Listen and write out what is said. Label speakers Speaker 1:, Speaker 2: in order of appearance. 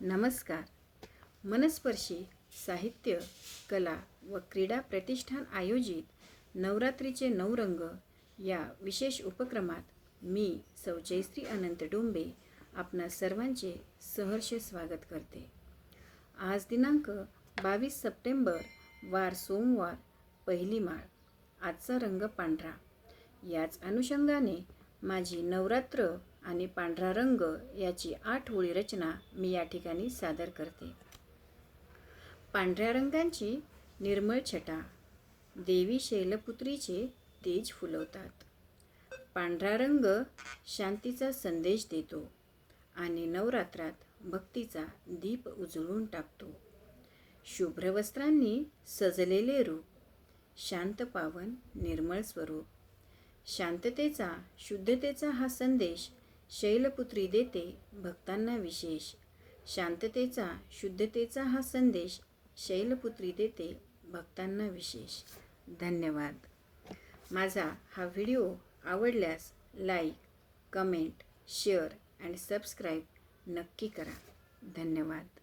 Speaker 1: नमस्कार. मनस्पर्शी साहित्य कला व क्रीडा प्रतिष्ठान आयोजित नवरात्रीचे नऊ रंग या विशेष उपक्रमात मी सौ जयश्री अनंत डोंबे आपणा सर्वांचे सहर्ष स्वागत करते. आज दिनांक बावीस सप्टेंबर वार सोमवार पहिली माळ आजचा रंग पांढरा. याच अनुषंगाने माझी नवरात्र आणि पांढरा रंग याची आठ ओळी रचना मी या ठिकाणी सादर करते. पांढऱ्या रंगांची निर्मळ छटा देवी शैलपुत्रीचे तेज फुलवतात. पांढरा रंग शांतीचा संदेश देतो आणि नवरात्रात भक्तीचा दीप उजळून टाकतो. शुभ्र वस्त्रांनी सजलेले रूप शांत पावन निर्मळ स्वरूप शांततेचा शुद्धतेचा हा संदेश शैलपुत्री देते भक्तांना विशेष. शांततेचा शुद्धतेचा हा संदेश शैलपुत्री देते भक्तांना विशेष. धन्यवाद. माझा हा व्हिडिओ आवडल्यास like comment share and subscribe नक्की करा. धन्यवाद.